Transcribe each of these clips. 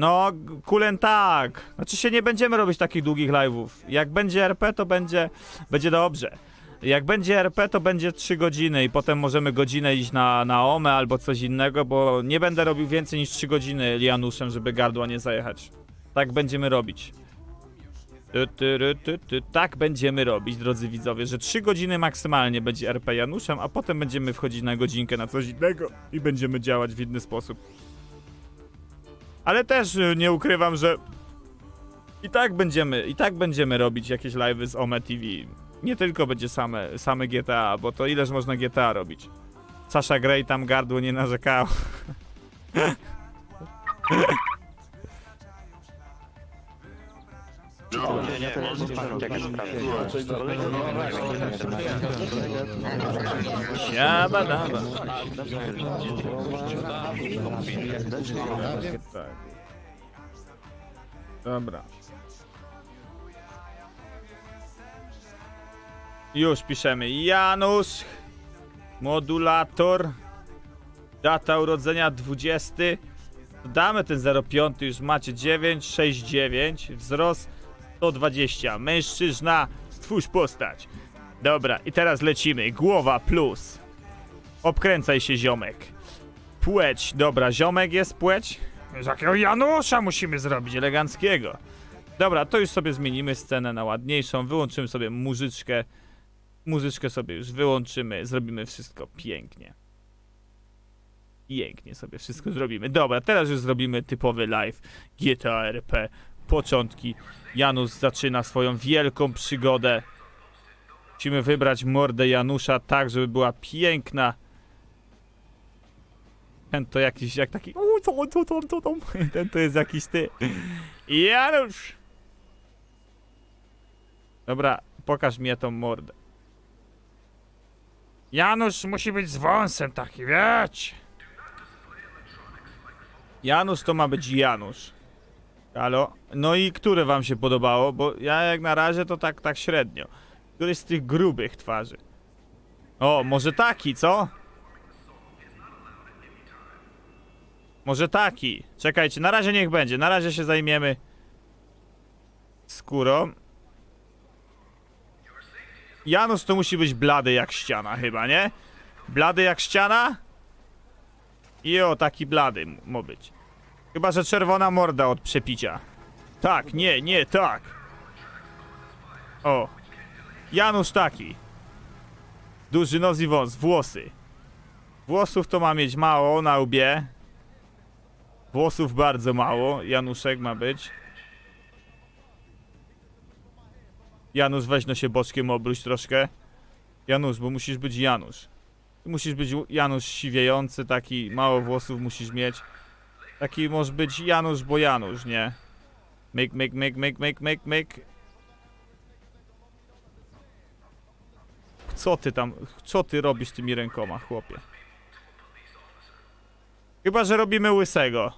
No, kulen tak. Znaczy się nie będziemy robić takich długich live'ów. Jak będzie RP, to będzie, będzie dobrze. Jak będzie RP, to będzie 3 godziny i potem możemy godzinę iść na, na OME albo coś innego, bo nie będę robił więcej niż 3 godziny Januszem, żeby gardła nie zajechać. Tak będziemy robić. Ty, ty, ty, ty. Tak będziemy robić, drodzy widzowie, że 3 godziny maksymalnie będzie RP Januszem, a potem będziemy wchodzić na godzinkę na coś innego i będziemy działać w inny sposób. Ale też y, nie ukrywam, że i tak będziemy, i tak będziemy robić jakieś live'y z OME TV. Nie tylko będzie same, same GTA, bo to ileż można GTA robić. Sasha Grey tam gardło nie narzekał. No, nie, nie. Tak. Dobra. Już piszemy. Janusz. Modulator. Data urodzenia 20. Dodamy ten 05, już macie 969. Wzrost 120. Mężczyzna, stwórz postać. Dobra, i teraz lecimy. Głowa plus. Obkręcaj się, ziomek. Płeć. Dobra, ziomek jest płeć. Z jakiego Janusza musimy zrobić eleganckiego. Dobra, to już sobie zmienimy scenę na ładniejszą. Wyłączymy sobie muzyczkę. Muzyczkę sobie już wyłączymy. Zrobimy wszystko pięknie. Pięknie sobie wszystko zrobimy. Dobra, teraz już zrobimy typowy live GTA RP. Początki. Janusz zaczyna swoją wielką przygodę. Musimy wybrać mordę Janusza tak, żeby była piękna. Ten to jakiś, jak taki... U, co, co, co, co, co. Ten to jest jakiś ty. Janusz! Dobra, pokaż mi tą mordę. Janusz musi być z wąsem taki, wiecie? Janusz to ma być Janusz. Halo? No i które wam się podobało? Bo ja jak na razie to tak, tak średnio. Który z tych grubych twarzy? O, może taki, co? Może taki. Czekajcie, na razie niech będzie. Na razie się zajmiemy skórą. Janusz to musi być blady jak ściana chyba, nie? Blady jak ściana? I o, taki blady ma być. Chyba, że czerwona morda od przepicia. Tak, nie, nie, tak. O. Janusz taki. Duży nos i wąs, włosy. Włosów to ma mieć mało na łbie. Włosów bardzo mało. Januszek ma być. Janusz, weź no się boczkiem obróć troszkę. Janusz, bo musisz być Janusz. Musisz być Janusz siwiejący, taki mało włosów musisz mieć. Taki może być Janusz, bo Janusz, nie? Myk, myk, myk, myk, myk, myk, myk. Co ty tam, co ty robisz tymi rękoma, chłopie? Chyba, że robimy łysego.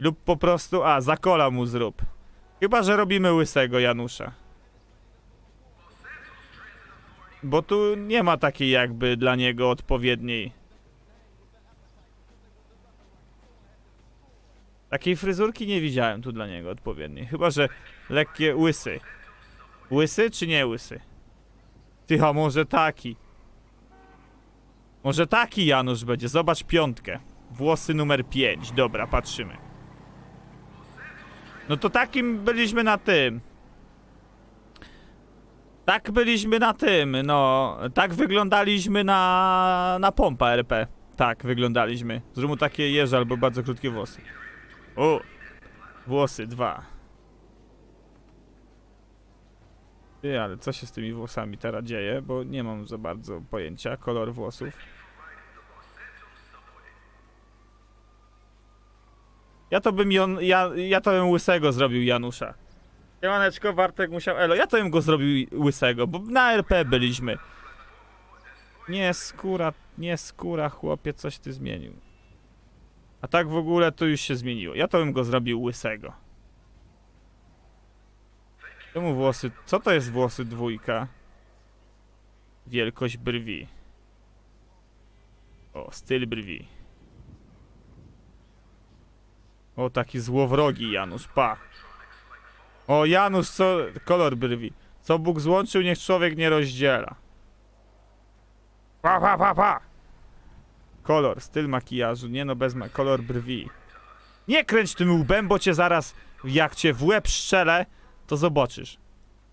Lub po prostu, a, zakola mu zrób. Chyba, że robimy łysego Janusza. Bo tu nie ma takiej jakby dla niego odpowiedniej. Takiej fryzurki nie widziałem tu dla niego odpowiedniej. Chyba, że lekkie łysy. Łysy czy nie łysy? Ty, a może taki? Może taki Janusz będzie. Zobacz piątkę. Włosy numer 5. Dobra, patrzymy. No to takim byliśmy na tym. Tak byliśmy na tym, no. Tak wyglądaliśmy na, na pompa RP. Tak wyglądaliśmy. Zrób mu takie jeże albo bardzo krótkie włosy. O! Włosy, dwa. Ty, ale co się z tymi włosami teraz dzieje? Bo nie mam za bardzo pojęcia. Kolor włosów. Ja to bym ja, ja to bym łysego zrobił Janusza. Siemaneczko, Wartek musiał Elo. Ja to bym go zrobił łysego, bo na RP byliśmy. Nie skóra, nie skóra, chłopie, coś ty zmienił. A tak w ogóle to już się zmieniło. Ja to bym go zrobił łysego. Czemu włosy? Co to jest włosy dwójka? Wielkość brwi. O, styl brwi. O, taki złowrogi Janusz, pa. O, Janusz, co... Kolor brwi. Co Bóg złączył, niech człowiek nie rozdziela. Pa, pa, pa, pa. Kolor, styl makijażu, nie no, bez ma... Kolor brwi. Nie kręć tym łbem, bo cię zaraz, jak cię w łeb strzelę, to zobaczysz.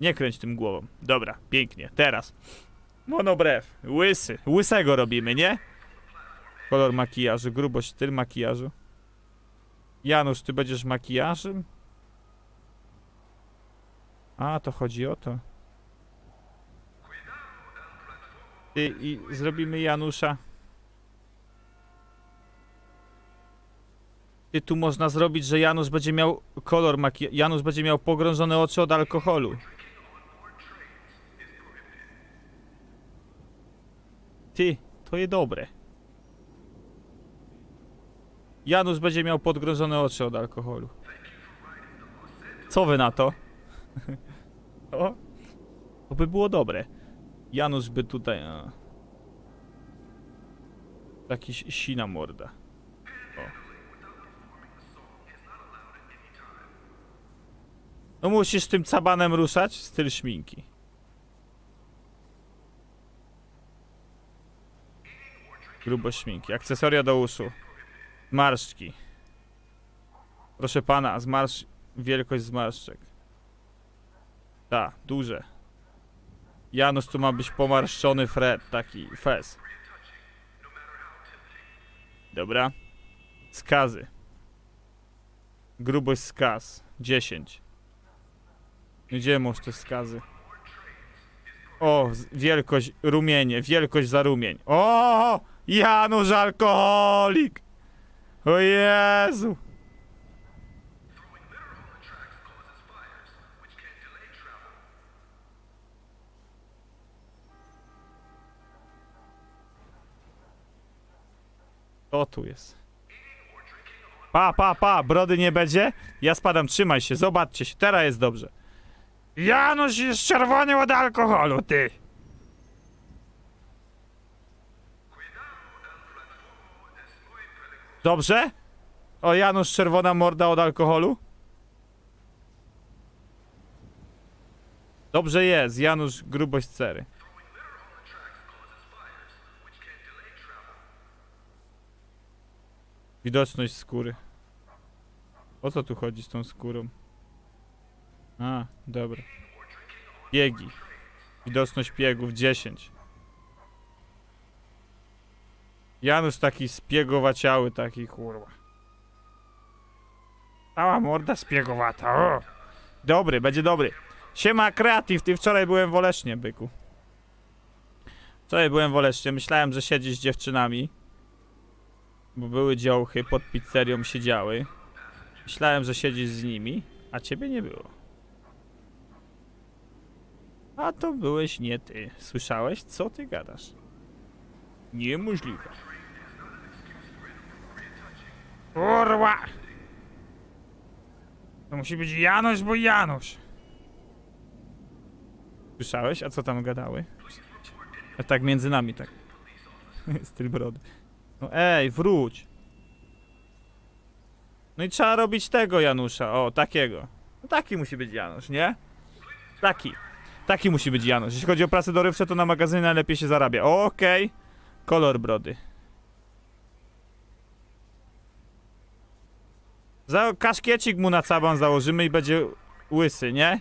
Nie kręć tym głową. Dobra, pięknie. Teraz. Monobrew. Łysy. Łysego robimy, nie? Kolor makijażu, grubość, styl makijażu. Janusz, ty będziesz makijażem? A, to chodzi o to. Ty, i zrobimy Janusza. Ty, tu można zrobić, że Janusz będzie miał kolor makijażu. Janusz będzie miał pogrążone oczy od alkoholu. Ty, to je dobre. Janusz będzie miał podgrożone oczy od alkoholu. Co wy na to? o? To by było dobre. Janusz by tutaj... A. Taki si- sina morda. O. No musisz tym cabanem ruszać? Styl szminki. Grubość szminki. Akcesoria do uszu. Zmarszczki. Proszę pana, zmarsz... Wielkość zmarszczek. Ta, duże. Janusz tu ma być pomarszczony Fred, taki fez. Dobra. Skazy. Grubość skaz. 10. Gdzie masz te skazy? O, wielkość, rumienie, wielkość za rumień. O, Janusz alkoholik! O Jezu! To tu jest. Pa, pa, pa, brody nie będzie? Ja spadam, trzymaj się, zobaczcie się, teraz jest dobrze. Janusz jest czerwony od alkoholu, ty! Dobrze? O, Janusz czerwona morda od alkoholu? Dobrze jest, Janusz grubość cery. Widoczność skóry. O co tu chodzi z tą skórą? A, dobra. Biegi. Widoczność piegów 10. Janusz taki spiegowaciały, taki kurwa. Cała morda spiegowata, o! Dobry, będzie dobry. Siema Kreatyw, ty wczoraj byłem w Olesznie, byku. Wczoraj byłem w Olesznie, myślałem, że siedzisz z dziewczynami. Bo były dziołchy, pod pizzerią siedziały. Myślałem, że siedzisz z nimi, a ciebie nie było. A to byłeś nie ty. Słyszałeś? Co ty gadasz? Niemożliwe. Kurwa! To musi być Janusz, bo Janusz. Słyszałeś? A co tam gadały? A tak między nami, tak. Styl brody. No ej, wróć. No i trzeba robić tego Janusza, o, takiego. No taki musi być Janusz, nie? Taki. Taki musi być Janusz. Jeśli chodzi o pracę dorywcze, to na magazynie najlepiej się zarabia. Okej. Kolor brody. Za kaszkiecik mu na caban założymy i będzie łysy, nie?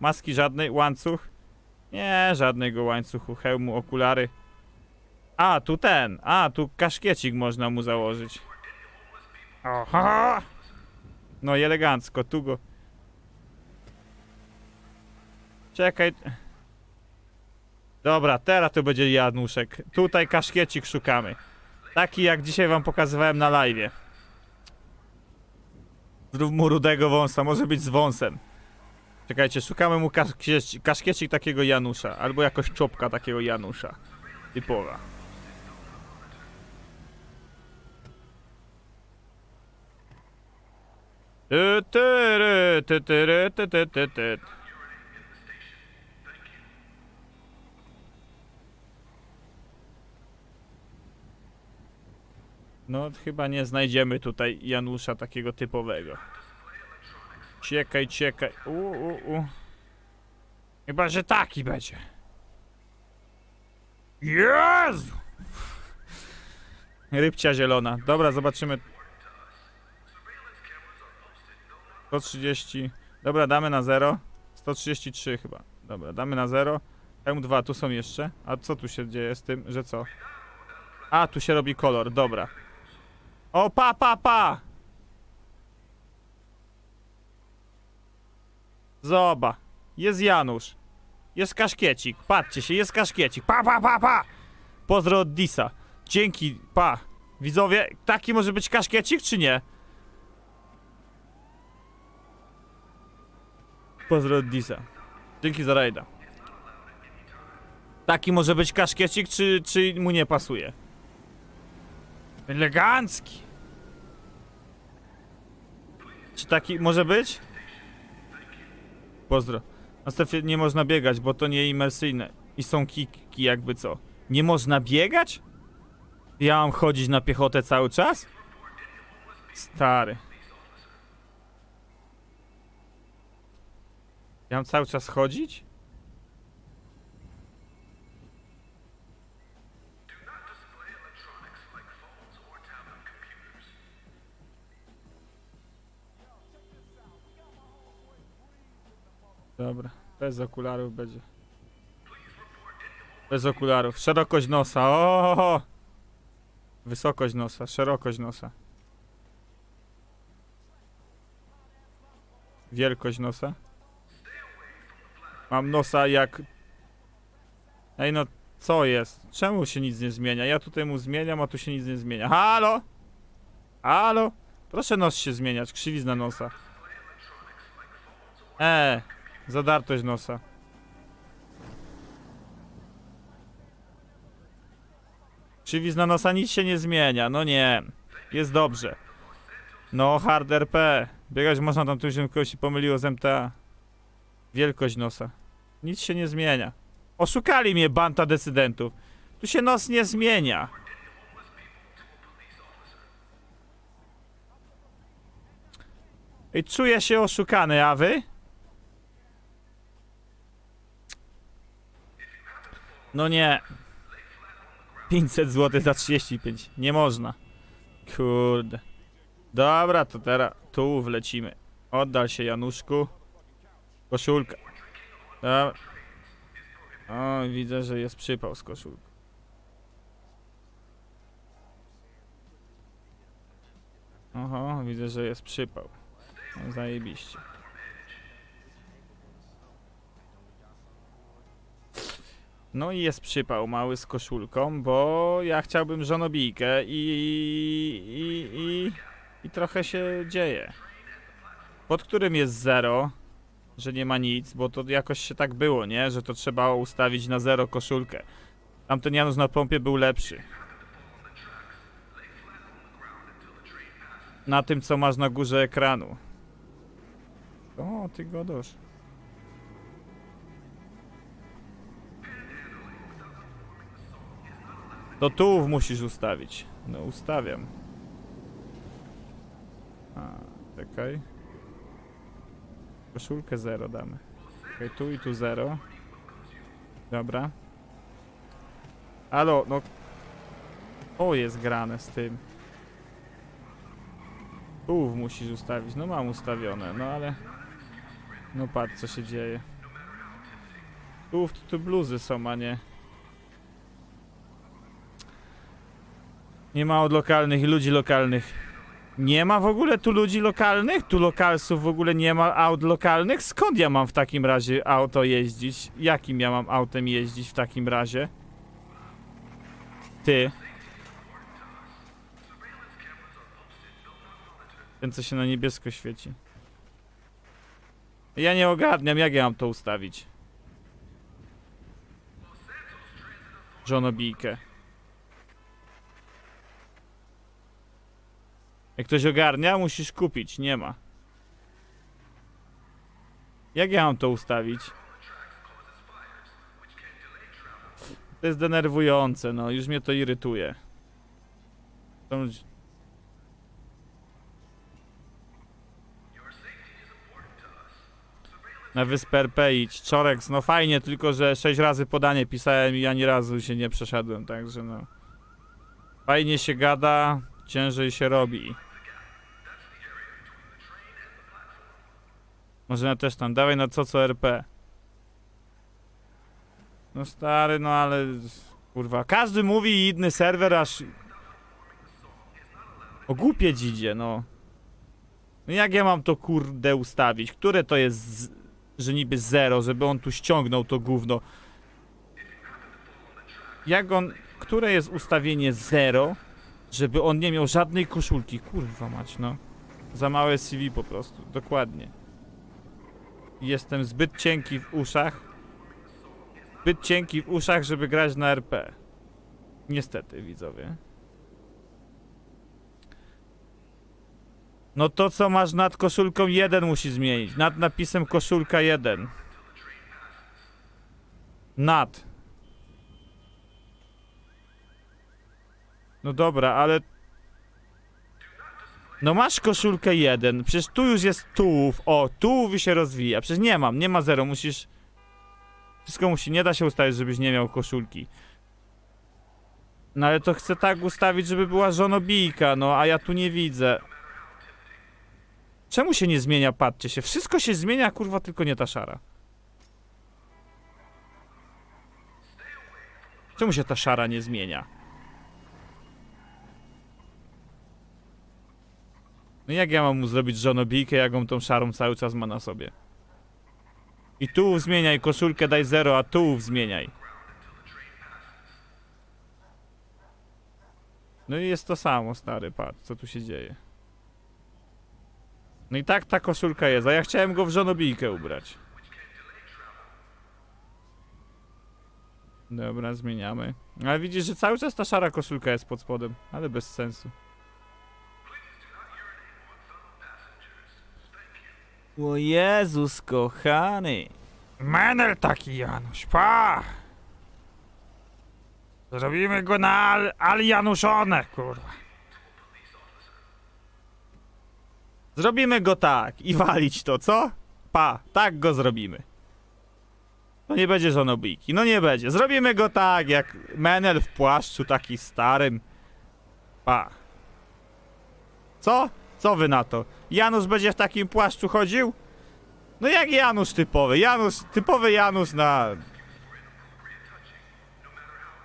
Maski żadnej, łańcuch? Nie, żadnego łańcuchu, hełmu, okulary. A, tu ten. A, tu kaszkiecik można mu założyć. Oho! No i elegancko, tu go. Czekaj. Dobra, teraz to będzie Januszek. Tutaj kaszkiecik szukamy. Taki jak dzisiaj wam pokazywałem na live. Zrób mu rudego wąsa, może być z wąsem. Czekajcie, szukamy mu kaszkiecik, kaszkiecik takiego Janusza, albo jakoś czopka takiego Janusza. Typowa. Ty, ty, ty, ty, ry, ty, ty, ty, ty. No, chyba nie znajdziemy tutaj Janusza takiego typowego. Ciekaj, ciekaj. U, u, u. Chyba, że taki będzie. Jezu! Rybcia zielona. Dobra, zobaczymy. 130. Dobra, damy na 0. 133 chyba. Dobra, damy na 0. M2, tu są jeszcze. A co tu się dzieje z tym, że co? A, tu się robi kolor, dobra. O, pa, pa, pa! Zoba. Jest Janusz. Jest kaszkiecik. Patrzcie się, jest kaszkiecik. Pa, pa, pa, pa! Pozdro od Disa. Dzięki, pa. Widzowie, taki może być kaszkiecik, czy nie? Pozdro od Disa. Dzięki za rajda. Taki może być kaszkiecik, czy, czy mu nie pasuje? Elegancki. Czy taki może być? Pozdro. Na strefie nie można biegać, bo to nie imersyjne. I są kiki jakby co. Nie można biegać? Ja mam chodzić na piechotę cały czas? Stary. Ja mam cały czas chodzić? Bez okularów będzie. Bez okularów. Szerokość nosa. O! Wysokość nosa, szerokość nosa. Wielkość nosa. Mam nosa jak. Ej no, co jest? Czemu się nic nie zmienia? Ja tutaj mu zmieniam, a tu się nic nie zmienia. Halo? Halo? Proszę nos się zmieniać, krzywizna nosa. Eee, zadartość nosa. Krzywizna nosa nic się nie zmienia, no nie. Jest dobrze. No, hard RP. Biegać można tam tu się kogoś się pomyliło z MTA. Wielkość nosa. Nic się nie zmienia. Oszukali mnie banta decydentów. Tu się nos nie zmienia. I czuję się oszukany, a wy? No nie. 500 zł za 35. Nie można. Kurde. Dobra, to teraz tu wlecimy. Oddal się Januszku. Koszulka. Dobra. O, widzę, że jest przypał z koszulką. Oho, widzę, że jest przypał. No, zajebiście. No i jest przypał mały z koszulką, bo ja chciałbym żonobijkę i, i, i, i trochę się dzieje. Pod którym jest zero, że nie ma nic, bo to jakoś się tak było, nie? Że to trzeba ustawić na zero koszulkę. Tamten Janusz na pompie był lepszy. Na tym, co masz na górze ekranu. O, ty godosz. To tułów musisz ustawić. No ustawiam. A, czekaj. Koszulkę 0 damy. Okej, tu i tu 0. Dobra. Alo, no. O, jest grane z tym. Tułów musisz ustawić. No mam ustawione, no ale... No patrz co się dzieje. Tułów to tu bluzy są, a nie... Nie ma od lokalnych i ludzi lokalnych. Nie ma w ogóle tu ludzi lokalnych? Tu lokalsów w ogóle nie ma aut lokalnych? Skąd ja mam w takim razie auto jeździć? Jakim ja mam autem jeździć w takim razie? Ty. Ten co się na niebiesko świeci. Ja nie ogarniam, jak ja mam to ustawić? Żonobijkę. Jak ktoś ogarnia, musisz kupić. Nie ma. Jak ja mam to ustawić? To jest denerwujące, no. Już mnie to irytuje. Na wyspę RP idź. No fajnie, tylko że sześć razy podanie pisałem i ani razu się nie przeszedłem, także no. Fajnie się gada, ciężej się robi. Może też tam, dawaj na co co RP. No stary, no ale kurwa, każdy mówi inny serwer aż o głupie dzidzie, no. No jak ja mam to kurde ustawić? Które to jest, z, że niby zero, żeby on tu ściągnął to gówno? Jak on, które jest ustawienie zero, żeby on nie miał żadnej koszulki? Kurwa mać, no. Za małe CV po prostu, dokładnie. Jestem zbyt cienki w uszach. Zbyt cienki w uszach, żeby grać na RP. Niestety, widzowie. No to co masz nad koszulką 1 musi zmienić. Nad napisem koszulka 1. Nad. No dobra, ale... No masz koszulkę 1. Przecież tu już jest tułów. O, tułów się rozwija. Przecież nie mam, nie ma 0. Musisz... Wszystko musi, nie da się ustawić, żebyś nie miał koszulki. No ale to chcę tak ustawić, żeby była żonobijka, no a ja tu nie widzę. Czemu się nie zmienia? Patrzcie się. Wszystko się zmienia, kurwa, tylko nie ta szara. Czemu się ta szara nie zmienia? No jak ja mam mu zrobić żonobijkę, jak on tą szarą cały czas ma na sobie? I tu zmieniaj koszulkę, daj zero, a tu zmieniaj. No i jest to samo, stary, patrz, co tu się dzieje. No i tak ta koszulka jest, a ja chciałem go w żonobijkę ubrać. Dobra, zmieniamy. Ale widzisz, że cały czas ta szara koszulka jest pod spodem, ale bez sensu. O Jezus kochany. Menel taki Janusz, pa! Zrobimy go na al, al Januszone, kurwa. Zrobimy go tak i walić to, co? Pa, tak go zrobimy. No nie będzie żonobijki, no nie będzie. Zrobimy go tak, jak Menel w płaszczu, taki starym. Pa. Co? Co wy na to? Janusz będzie w takim płaszczu chodził? No jak Janusz typowy, Janusz, typowy Janusz na...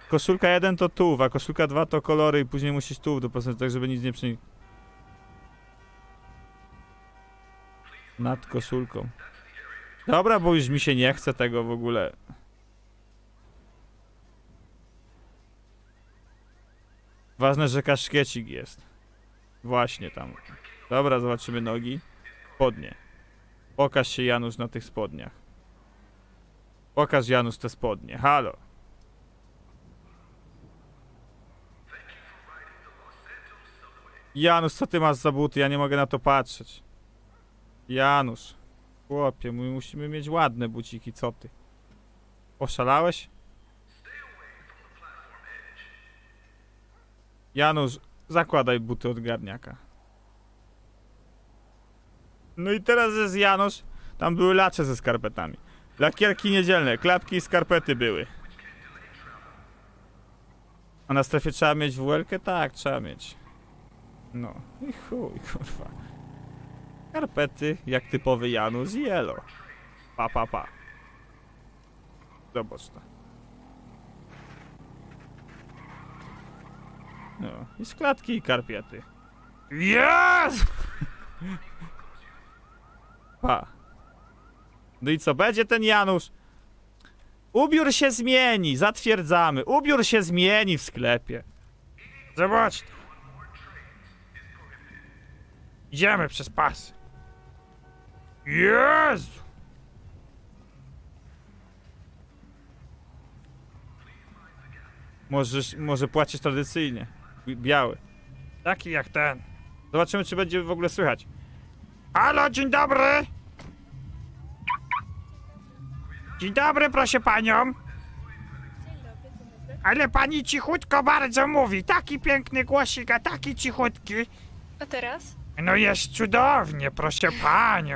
Koszulka 1 to tułów, a koszulka 2 to kolory i później musisz tułów dopasować, tak żeby nic nie przy... Nad koszulką. Dobra, bo już mi się nie chce tego w ogóle. Ważne, że kaszkiecik jest. Właśnie tam. Dobra, zobaczymy nogi. Spodnie. Pokaż się Janusz na tych spodniach. Pokaż Janusz te spodnie. Halo. Janusz, co ty masz za buty? Ja nie mogę na to patrzeć. Janusz. Chłopie, my musimy mieć ładne buciki, co ty? Oszalałeś? Janusz, zakładaj buty od garniaka. No i teraz jest Janusz. Tam były lacze ze skarpetami. Lakierki niedzielne, klapki i skarpety były. A na strefie trzeba mieć WL-kę? Tak, trzeba mieć. No i chuj, kurwa. Skarpety, jak typowy Janusz i Elo. Pa, pa, pa. Zobacz to. No, i składki i karpiety. Yes! Pa. No i co, będzie ten Janusz? Ubiór się zmieni, zatwierdzamy. Ubiór się zmieni w sklepie. Zobacz. Idziemy przez pas. Jezu! Możesz, może płacisz tradycyjnie. Bi- Biały. Taki jak ten. Zobaczymy, czy będzie w ogóle słychać. Halo, dzień dobry! Dzień dobry, proszę panią. Ale pani cichutko bardzo mówi. Taki piękny głosik, a taki cichutki. A teraz? No jest cudownie, proszę panią.